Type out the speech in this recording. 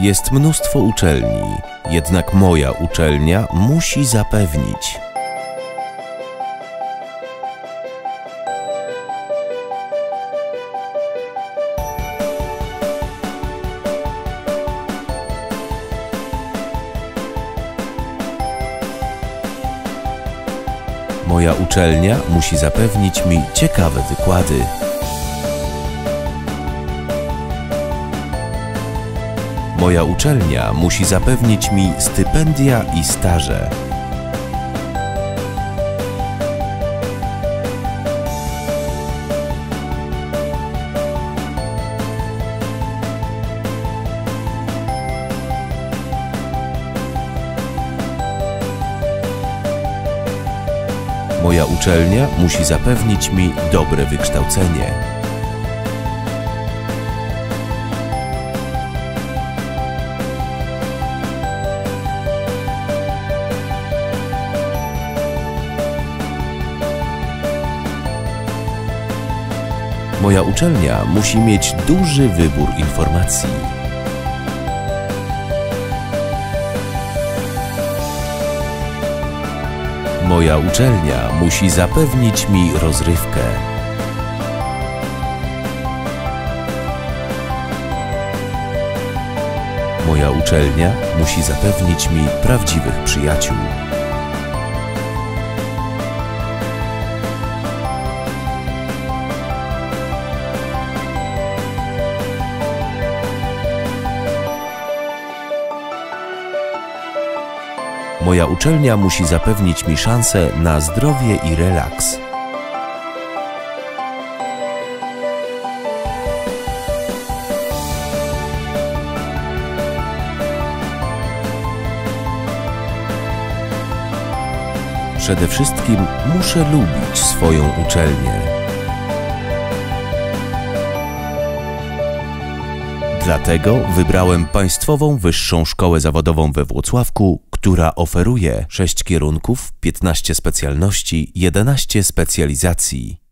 Jest mnóstwo uczelni, jednak moja uczelnia musi zapewnić. Moja uczelnia musi zapewnić mi ciekawe wykłady. Moja uczelnia musi zapewnić mi stypendia i staże. Moja uczelnia musi zapewnić mi dobre wykształcenie. Moja uczelnia musi mieć duży wybór informacji. Moja uczelnia musi zapewnić mi rozrywkę. Moja uczelnia musi zapewnić mi prawdziwych przyjaciół. Moja uczelnia musi zapewnić mi szansę na zdrowie i relaks. Przede wszystkim muszę lubić swoją uczelnię. Dlatego wybrałem Państwową Wyższą Szkołę Zawodową we Włocławku, która oferuje 6 kierunków, 15 specjalności, 11 specjalizacji.